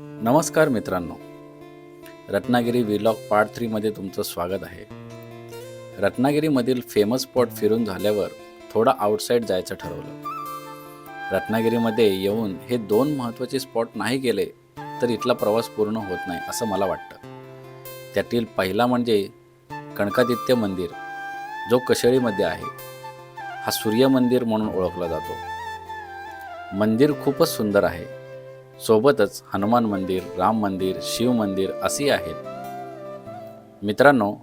नमस्कार मित्रांनो. Ratnagiri vlog part थ्रीमध्ये तुमचं स्वागत आहे. रत्नागिरीमधील फेमस स्पॉट फिरून झाल्यावर थोडं आउटसाईड जायचं ठरवलं. रत्नागिरीमध्ये येऊन हे दोन महत्त्वाचे स्पॉट नाही गेले तर इथला प्रवास पूर्ण होत नाही असं मला वाटतं. त्यातील पहिला म्हणजे कणकादित्य मंदिर जो कशेळीमध्ये आहे. हा सूर्य मंदिर म्हणून ओळखला जातो. मंदिर खूपच सुंदर आहे. सोबतच हनुमान मंदिर राम मंदिर शिव मंदिर अशी आहेत. मित्रांनो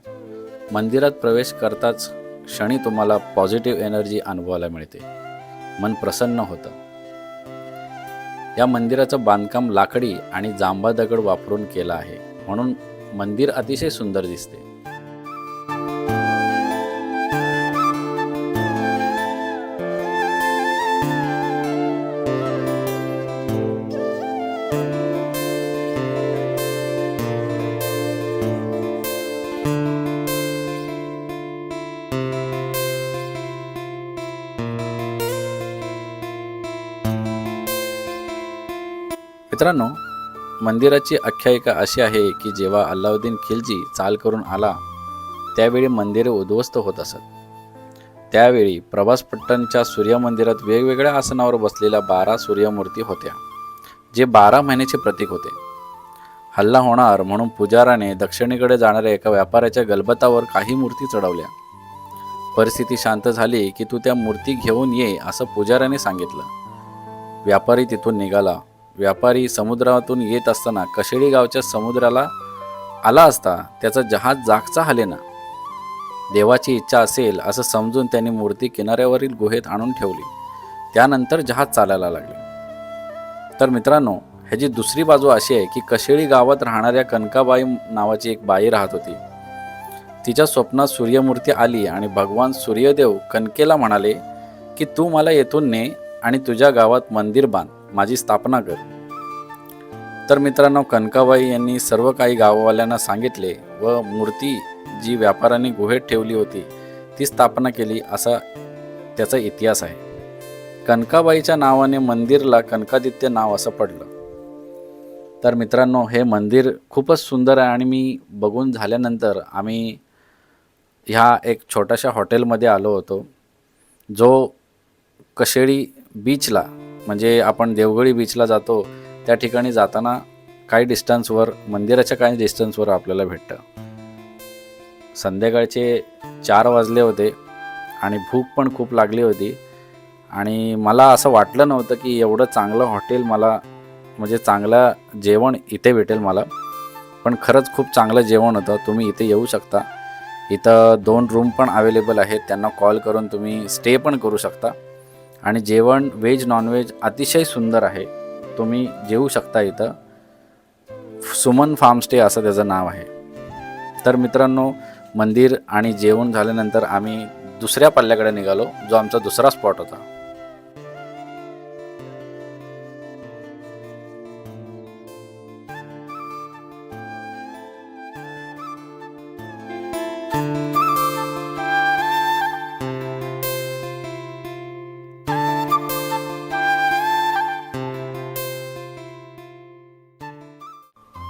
मंदिरात प्रवेश करताच क्षणी तुम्हाला पॉझिटिव्ह एनर्जी अनुभवायला मिळते. मन प्रसन्न होतं. या मंदिराचं बांधकाम लाकडी आणि जांभा दगड वापरून केलं आहे. म्हणून मंदिर अतिशय सुंदर दिसते. मित्रांनो मंदिराची आख्यायिका अशी आहे की जेव्हा अल्लाउद्दीन खिलजी चाल करून आला त्यावेळी मंदिरे उद्ध्वस्त होत असत. त्यावेळी प्रभासपट्टणच्या सूर्यमंदिरात वेगवेगळ्या आसनावर बसलेल्या बारा सूर्यमूर्ती होत्या जे बारा महिन्याचे प्रतीक होते. हल्ला होणार म्हणून पुजाराने दक्षिणेकडे जाणाऱ्या एका व्यापाऱ्याच्या गलबतावर काही मूर्ती चढवल्या. परिस्थिती शांत झाली की तू त्या मूर्ती घेऊन ये असं पुजाऱ्याने सांगितलं. व्यापारी तिथून निघाला. व्यापारी समुद्रातून येत असताना कशेळी गावच्या समुद्राला आला असता त्याचा जहाज जागचा हालेना. देवाची इच्छा असेल असं समजून त्यांनी मूर्ती किनाऱ्यावरील गुहेत आणून ठेवली. त्यानंतर जहाज चालायला लागले. तर मित्रांनो ह्याची दुसरी बाजू अशी आहे की कशेळी गावात राहणाऱ्या कनकाबाई नावाची एक बाई राहत होती. तिच्या स्वप्नात सूर्यमूर्ती आली आणि भगवान सूर्यदेव कनकेला म्हणाले की तू मला येथून ने आणि तुझ्या गावात मंदिर बांध. माझी स्थापना कर. तर मित्रांनो कनकाबाई यांनी सर्व काही गाववाल्यांना सांगितले व मूर्ती जी व्यापाराने गुहेत ठेवली होती ती स्थापना केली असा त्याचा इतिहास आहे. कनकाबाईच्या नावाने मंदिरला कनकादित्य नाव असं पडलं. तर मित्रांनो हे मंदिर खूपच सुंदर आहे आणि मी बघून झाल्यानंतर आम्ही ह्या एक छोट्याशा हॉटेलमध्ये आलो होतो जो कशेळी बीचला म्हणजे आपण देवगळी बीचला जातो त्या ठिकाणी जाताना काही डिस्टन्सवर मंदिराच्या काही डिस्टन्सवर आपल्याला भेटतं. संध्याकाळचे चार वाजले होते आणि भूक पण खूप लागली होती आणि मला असं वाटलं नव्हतं की एवढं चांगलं हॉटेल मला म्हणजे चांगलं जेवण इथे भेटेल मला. पण खरंच खूप चांगलं जेवण होतं. तुम्ही इथे येऊ शकता. इथं दोन रूम पण अवेलेबल आहेत. त्यांना कॉल करून तुम्ही स्टे पण करू शकता. आणि जेवण व्हेज नॉनव्हेज अतिशय सुंदर आहे. तुम्ही जेवू शकता इथं. सुमन फार्मस्टे असं त्याचं नाव आहे. तर मित्रांनो मंदिर आणि जेवण झाल्यानंतर आम्ही दुसऱ्या पल्ल्याकडे निघालो जो आमचा दुसरा स्पॉट होता.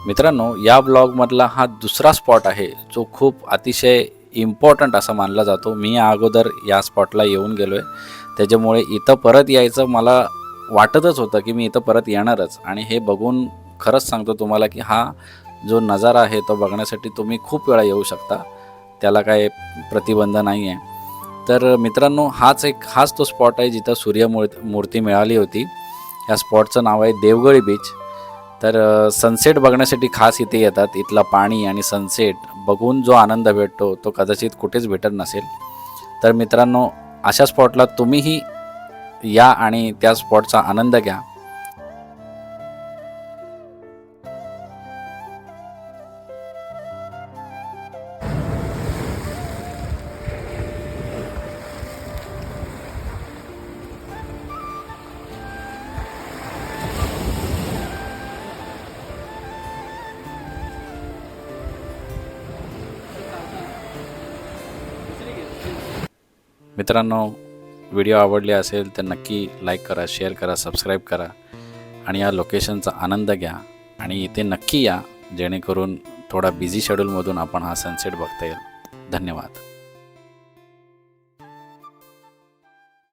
मित्रांनो या ब्लॉगमधला हा दुसरा स्पॉट आहे जो खूप अतिशय इम्पॉर्टंट असा मानला जातो. मी या अगोदर या स्पॉटला येऊन गेलो आहे त्याच्यामुळे इथं परत यायचं मला वाटतच होतं की मी इथं परत येणारच. आणि हे बघून खरंच सांगतो तुम्हाला की हा जो नजारा आहे तो बघण्यासाठी तुम्ही खूप वेळा येऊ शकता. त्याला काय प्रतिबंध नाही आहे तर मित्रांनो हाच एक हाच तो स्पॉट आहे जिथं सूर्यमूर्ती मूर्ती मिळाली होती. या स्पॉटचं नाव आहे देवगडी बीच तर सनसेट बघण्यासाठी खास इथे येतात. इथला पाणी आणि सनसेट बघून जो आनंद भेटतो तो कदाचित कुठेच भेटत नसेल. तर मित्रांनो अशा स्पॉटला तुम्हीही या आणि त्या स्पॉटचा आनंद घ्या. मित्रांनो व्हिडिओ आवडले असेल तर नक्की लाईक करा शेअर करा सबस्क्राईब करा आणि या लोकेशनचा आनंद घ्या आणि इथे नक्की या जेणेकरून थोडा बिझी शेड्यूलमधून आपण हा सनसेट बघता येईल. धन्यवाद.